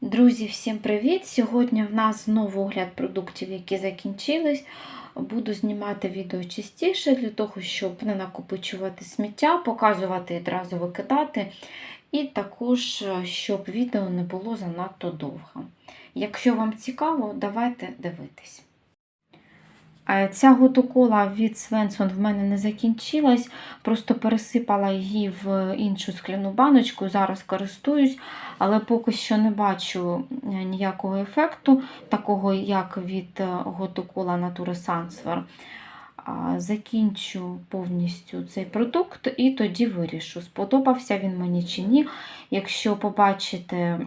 Друзі, всім привіт! Сьогодні в нас знову огляд продуктів, які закінчились. Буду знімати відео частіше для того, щоб не накопичувати сміття, показувати і одразу викидати. І також, е, щоб відео не було занадто довго. Якщо вам цікаво, давайте дивитись. Е, Ця готокола від Свенсон в мене не закінчилась, просто пересипала її в іншу скляну баночку. Зараз користуюсь, але поки що не бачу е, ніякого ефекту, такого як від готокола Natura Sansvar. А, Закінчу повністю цей продукт і тоді вирішу, сподобався він мені чи ні. Якщо побачите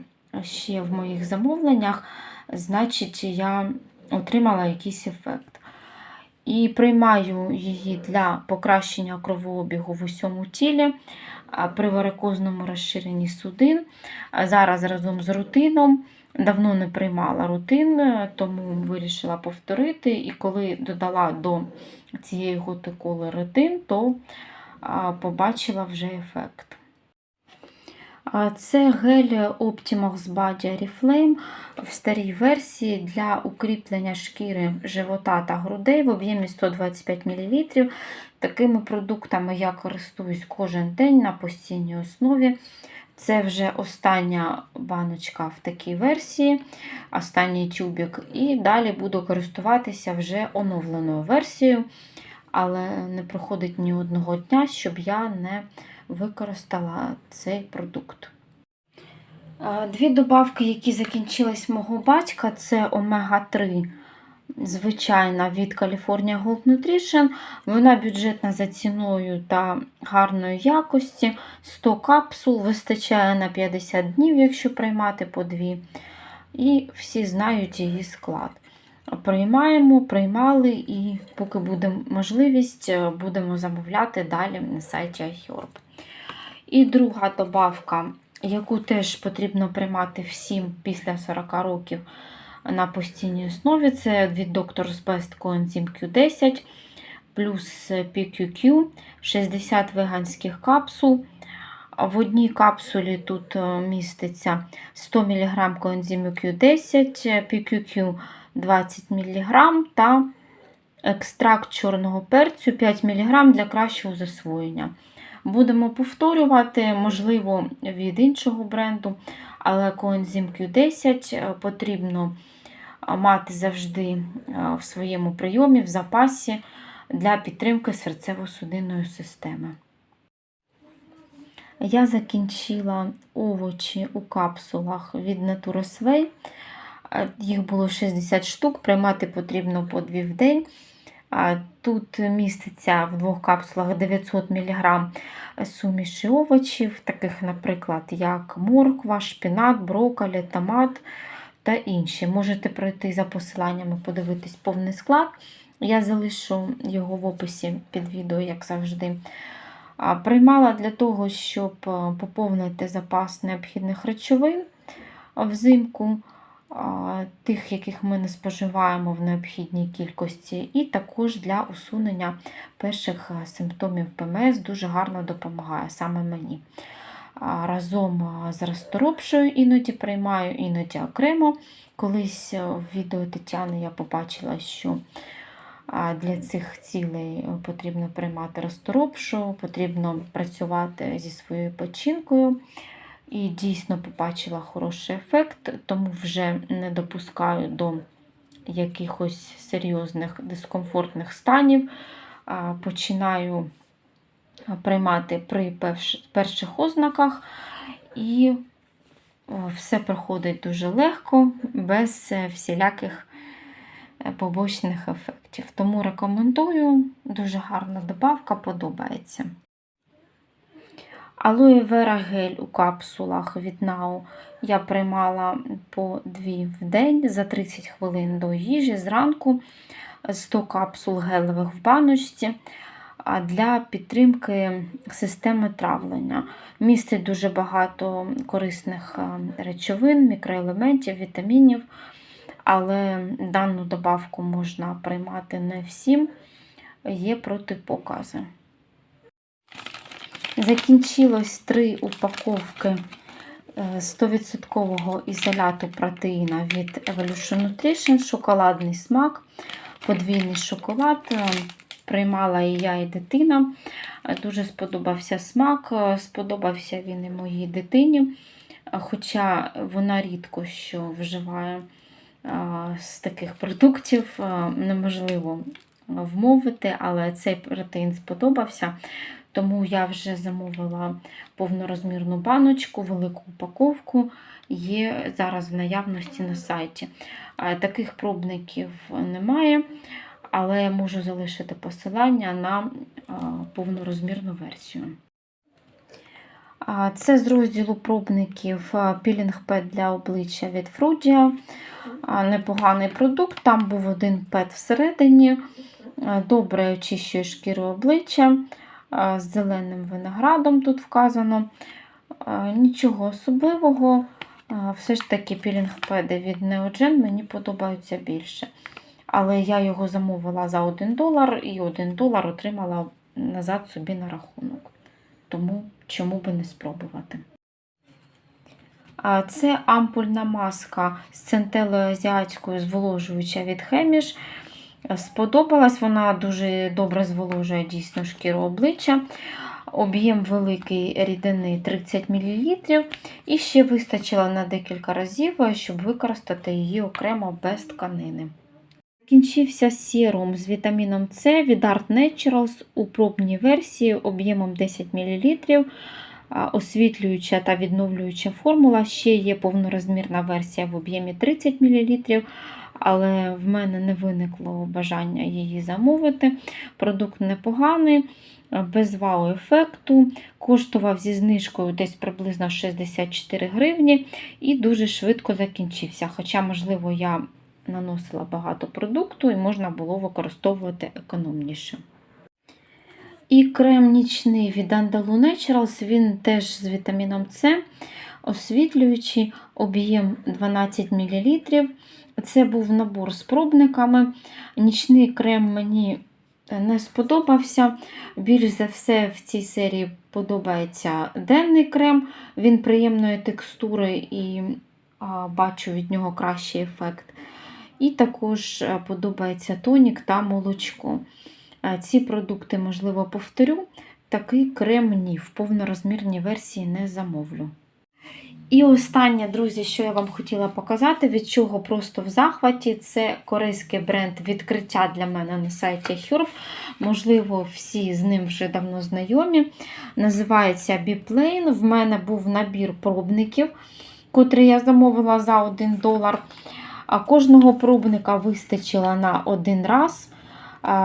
ще в моїх замовленнях, значить я отримала якийсь ефект. І приймаю її для покращення кровообігу в усьому тілі при варикозному розширенні судин. Зараз разом з рутином. Давно не приймала рутин, тому вирішила повторити. І коли додала до цієї готиколи рутин, то побачила вже ефект. Це гель Optimax Body Oriflame в старій версії для укріплення шкіри живота та грудей в об'ємі 125 мл. Такими продуктами я користуюсь кожен день на постійній основі. Це вже остання баночка в такій версії, останній тюбик. І далі буду користуватися вже оновленою версією, але не проходить ні одного дня, щоб я не використала цей продукт. Е, Дві добавки, які закінчились мого батька, це омега-3, звичайна від California Gold Nutrition. Вона бюджетна за ціною та гарної якості. 100 капсул вистачає на 50 днів, якщо приймати по дві. І всі знають її склад. Приймаємо, приймали, і поки буде можливість, будемо замовляти далі на сайті iHerb. І друга добавка, яку теж потрібно приймати всім після 40 років на постійній основі, це від Doctor's Best Coenzyme Q10 плюс PQQ, 60 веганських капсул. В одній капсулі тут міститься 100 мг коензиму Q10, PQQ 20 мг та екстракт чорного перцю 5 мг для кращого засвоєння. Будемо повторювати, можливо, від іншого бренду, але коензим Q10 потрібно мати завжди в своєму прийомі, в запасі для підтримки серцево-судинної системи. Я закінчила овочі у капсулах від Naturosway. Way. Їх було 60 штук, приймати потрібно по 2 в день. Тут міститься в двох капсулах 900 мг суміші овочів, таких, наприклад, як морква, шпінат, брокколі, томат та інші. Можете пройти за посиланнями, подивитись повний склад. Я залишу його в описі під відео, як завжди. Приймала для того, щоб поповнити запас необхідних речовин взимку тих, яких ми не споживаємо в необхідній кількості, і також для усунення перших симптомів ПМС дуже гарно допомагає саме мені. Разом з розторопшою іноді приймаю, іноді окремо. Колись в відео Тетяни я побачила, що для цих цілей потрібно приймати розторопшу, потрібно працювати зі своєю печінкою. І дійсно побачила хороший ефект, тому вже не допускаю до якихось серйозних дискомфортних станів. Починаю приймати при перших ознаках, і все проходить дуже легко, без всіляких е, побочних ефектів. Тому рекомендую, дуже гарна добавка, подобається. Алоє вера гель у капсулах від Нау я приймала по 2 в день за 30 хвилин до їжі зранку 100 капсул гелевих в баночці для підтримки системи травлення. Містить дуже багато корисних речовин, мікроелементів, вітамінів, але дану добавку можна приймати не всім, є протипокази. Закінчилось три упаковки е, 100% ізоляту протеїна від Evolution Nutrition, шоколадний смак, подвійний шоколад. Е, Приймала і я, і дитина. Е, Дуже сподобався смак, е, сподобався він і моїй дитині. Е, Хоча вона рідко що вживає е, з таких продуктів, е, неможливо вмовити, але цей протеїн сподобався. Тому я вже замовила повнорозмірну баночку, велику упаковку. Є зараз в наявності на сайті. Таких пробників немає, але можу залишити посилання на повнорозмірну версію. Це з розділу пробників пілінг пет для обличчя від. А, Непоганий продукт. Там був один пет всередині. Добре очищує шкіру обличчя з зеленим виноградом тут вказано. Е, Нічого особливого. Е, Все ж таки пілінг-педи від Neogen мені подобаються більше. Але я його замовила за 1 долар і 1 долар отримала назад собі на рахунок. Тому чому би не спробувати. Це ампульна маска з центелою азіатською зволожуюча від Хеміш. Сподобалась, вона дуже добре зволожує дійсно шкіру обличчя. Об'єм великий рідини 30 мл. І ще вистачило на декілька разів, щоб використати її окремо без тканини. Закінчився серум з вітаміном С від Art Naturals у пробній версії об'ємом 10 мл. Освітлююча та відновлююча формула. Ще є повнорозмірна версія в об'ємі 30 мл, але в мене не виникло бажання її замовити. Продукт непоганий, без вау-ефекту. Коштував зі знижкою десь приблизно 64 гривні і дуже швидко закінчився. Хоча, можливо, я наносила багато продукту і можна було використовувати економніше. І крем нічний від Andalou Naturals, він теж з вітаміном С, освітлюючий, об'єм 12 мл. Це був набор з пробниками. Нічний крем мені не сподобався. Більш за все в цій серії подобається денний крем. Він приємної текстури і а, бачу від нього кращий ефект. І також е, подобається тонік та молочко. Е, Ці продукти, можливо, повторю. Такий крем ні, в повнорозмірній версії не замовлю. І останнє, друзі, що я вам хотіла показати, від чого просто в захваті, це корейський бренд відкриття для мене на сайті Herb. Можливо, всі з ним вже давно знайомі. Називається Biplane. В мене був набір пробників, котрий я замовила за 1 долар. А кожного пробника вистачило на один раз.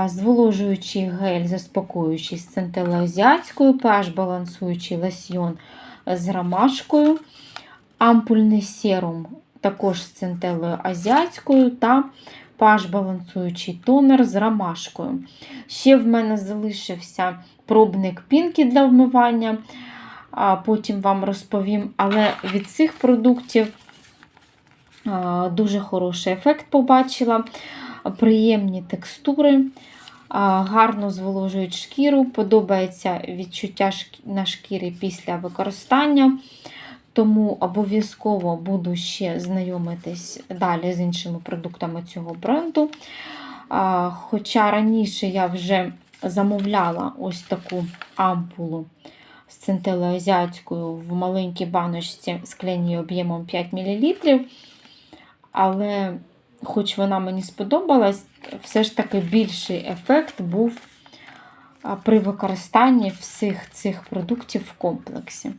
Зволожуючий гель, заспокоюючий з центелоазіатською, pH балансуючий лосьйон з ромашкою, ампульний серум також з центелою азіатською та pH балансуючий тонер з ромашкою. Ще в мене залишився пробник пінки для вмивання, а потім вам розповім, але від цих продуктів дуже хороший ефект побачила, приємні текстури. Гарно зволожують шкіру, подобається відчуття на шкірі після використання. Тому обов'язково буду ще знайомитись далі з іншими продуктами цього бренду. Хоча раніше я вже замовляла ось таку ампулу з центелоазіатською в маленькій баночці скляній об'ємом 5 мл. Але, хоч вона мені сподобалась, все ж таки більший ефект був при використанні всіх цих продуктів в комплексі.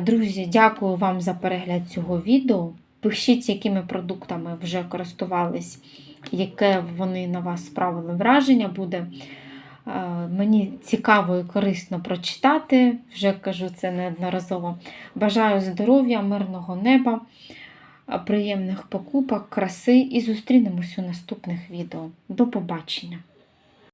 Друзі, дякую вам за перегляд цього відео. Пишіть, якими продуктами вже користувались, яке вони на вас справили враження. Буде мені цікаво і корисно прочитати, вже кажу це неодноразово. Бажаю здоров'я, мирного неба, приємних покупок, краси і зустрінемось у наступних відео. До побачення!